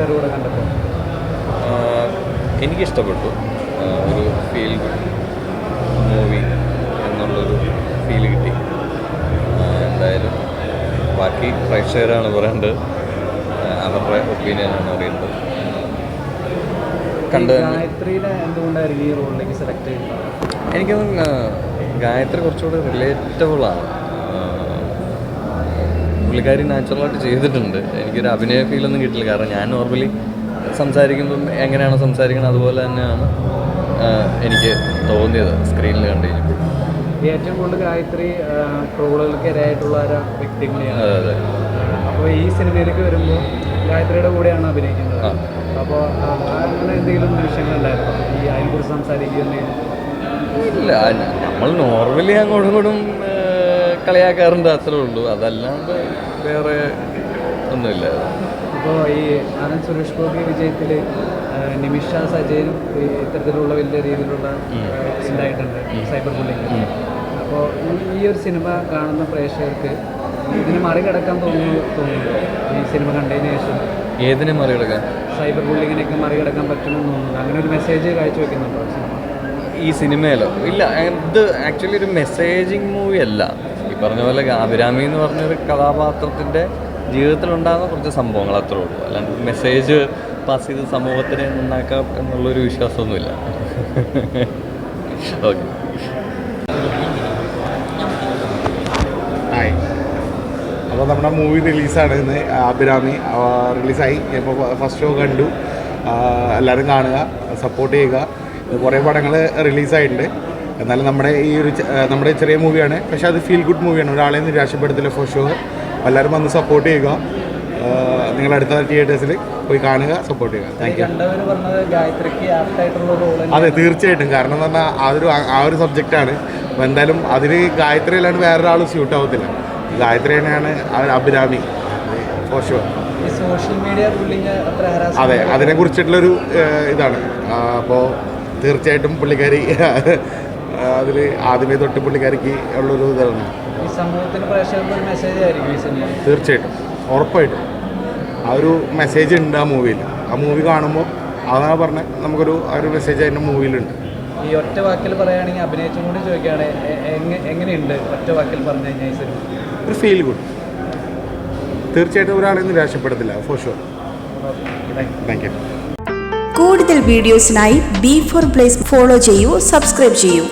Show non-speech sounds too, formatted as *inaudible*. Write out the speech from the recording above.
പ്രേക്ഷകരോട് കണ്ടപ്പോൾ? എനിക്ക് എനിക്കിഷ്ടപ്പെട്ടു. ഒരു ഫീൽ ഗുഡ് മൂവി എന്നുള്ളൊരു ഫീൽ കിട്ടി. എന്തായാലും ബാക്കി പ്രേക്ഷകരാണ് പറയേണ്ടത്. അവരുടെ ഒപ്പീനിയനാണ് അറിയേണ്ടത്. കണ്ട് എനിക്കൊന്നും ഗായത്രി കുറച്ചുകൂടി റിലേറ്റബിൾ ആണ്. ആഹ് പുള്ളിക്കാരി നാച്ചുറലായിട്ട് ചെയ്തിട്ടുണ്ട്. എനിക്കൊരു അഭിനയ ഫീലൊന്നും കിട്ടില്ല. കാരണം ഞാൻ നോർമലി സംസാരിക്കുമ്പം എങ്ങനെയാണോ സംസാരിക്കുന്നത് അതുപോലെ തന്നെയാണ് എനിക്ക് തോന്നിയത് സ്ക്രീനിൽ കണ്ടു കഴിഞ്ഞപ്പോൾ. ഏറ്റവും കൂടുതൽ ഗായത്രി ട്രോളുകൾക്ക് ഇരയായിട്ടുള്ള ഒരു വ്യക്തി കൂടിയാണ് അതെ അതെ. അപ്പോൾ ഈ സിനിമയിലേക്ക് വരുമ്പോൾ ഗായത്രിയുടെ കൂടെയാണ് അഭിനയിക്കുന്നത്. അപ്പോൾ അങ്ങനെ എന്തെങ്കിലും ദൃശ്യങ്ങളുണ്ടായിരുന്നു? ഈ അതിനെക്കുറിച്ച് സംസാരിക്കുന്നതിന് ഇല്ല നമ്മൾ നോർമലി അങ്ങോട്ടും ഇങ്ങോട്ടും ആഹ് കളിയാക്കാറുണ്ട് അത്രേ ഉള്ളൂ. അതല്ലാണ്ട് വേറെ ഒന്നുമില്ല. അപ്പോൾ ഈ ആനന്ദ് സുരേഷ് ഗോപി വിജയത്തിൽ നിമിഷ സജയനും ഇത്തരത്തിലുള്ള വലിയ രീതിയിലുള്ള ഉണ്ടായിട്ടുണ്ട് സൈബർ ബുള്ളിങ്. അപ്പോൾ ഈ ഒരു സിനിമ കാണുന്ന പ്രേക്ഷകർക്ക് ഇതിനെ മറികടക്കാൻ തോന്നുന്നു തോന്നുന്നു. ഈ സിനിമ കണ്ടതിന് ശേഷം ഏതിനെ മറികടക്കാൻ? സൈബർ ബുള്ളിങ്ങിനെയൊക്കെ മറികടക്കാൻ പറ്റുമെന്ന് തോന്നുന്നു. അങ്ങനെ ഒരു മെസ്സേജ് കാഴ്ചവെക്കുന്നുണ്ടോ സിനിമ? ഈ സിനിമയിലോ? ഇല്ല ഇത് ആക്ച്വലി ഒരു മെസ്സേജിങ് മൂവി അല്ല. പറഞ്ഞ പോലെ അഭിരാമി എന്ന് പറഞ്ഞൊരു കഥാപാത്രത്തിന്റെ ജീവിതത്തിലുണ്ടാകുന്ന കുറച്ച് സംഭവങ്ങൾ അത്രേ ഉള്ളൂ. അല്ലാണ്ട് മെസ്സേജ് പാസ് ചെയ്ത് സമൂഹത്തിനെ നന്നാക്കാം എന്നുള്ളൊരു വിശ്വാസമൊന്നുമില്ല. *laughs* ഓക്കെ അപ്പോൾ നമ്മുടെ മൂവി റിലീസാണ് ഇന്ന്. അഭിരാമി റിലീസായി ഇപ്പോൾ ഫസ്റ്റ് ഷോ കണ്ടു. എല്ലാവരും കാണുക സപ്പോർട്ട് ചെയ്യുക. കുറേ പടങ്ങൾ റിലീസായിട്ടുണ്ട് എന്നാലും നമ്മുടെ ഈ ഒരു നമ്മുടെ ചെറിയ മൂവിയാണ്. പക്ഷെ അത് ഫീൽ ഗുഡ് മൂവിയാണ്. ഒരാളെ നിരാശപ്പെടുത്തില്ല ഫോർ ഷുവർ എല്ലാവരും വന്ന് സപ്പോർട്ട് ചെയ്യുക. നിങ്ങൾ അടുത്ത തിയേറ്റേഴ്സിൽ പോയി കാണുക സപ്പോർട്ട് ചെയ്യുക. താങ്ക് യു അതെ തീർച്ചയായിട്ടും. കാരണം എന്ന് പറഞ്ഞാൽ ആ ഒരു ആ ഒരു സബ്ജക്റ്റാണ് അപ്പോൾ എന്തായാലും അതിന് ഗായത്രി അല്ലാണ്ട് വേറൊരാൾ സ്യൂട്ട് ആവത്തില്ല. ഗായത്രി തന്നെയാണ് ആ Abhirami. For sure social media അതെ അതിനെ കുറിച്ചിട്ടുള്ളൊരു ഇതാണ്. അപ്പോൾ തീർച്ചയായിട്ടും പുള്ളിക്കാരി അതിൽ ആദ്യമേ തൊട്ട് പുള്ളിക്കാരിക്ക് ഉള്ളൊരു ഇതാണ്. ഈ സമൂഹത്തിന് പ്രേക്ഷകർക്ക് ഒരു മെസ്സേജ് ആയിരിക്കും ഈ തീർച്ചയായിട്ടും. ഉറപ്പായിട്ടും. ആ ഒരു മെസ്സേജ് ഉണ്ട് ആ മൂവിയിൽ ആ മൂവി കാണുമ്പോൾ അതാണ് പറഞ്ഞത് നമുക്കൊരു ആ ഒരു മെസ്സേജ് അതിന്റെ മൂവിയിലുണ്ട് ഈ ഒറ്റ വാക്കിൽ പറയുകയാണെങ്കിൽ അഭിനയിച്ചും കൂടി ചോദിക്കുകയാണ് എങ്ങനെയുണ്ട് ഒറ്റ വാക്കിൽ പറഞ്ഞു കഴിഞ്ഞാൽ ഒരു ഫീൽ ഗുഡ് തീർച്ചയായിട്ടും ഒരാളെ നിരാശപ്പെടുത്തില്ല ഫോർ ഷുവർ താങ്ക് യു കൂടുതൽ വീഡിയോസിനായി ബി ഫോർ പ്ലേസ് ഫോളോ ചെയ്യൂ സബ്സ്ക്രൈബ് ചെയ്യൂ.